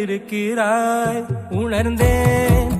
இருக்கிறாய் உணர்ந்தேன்.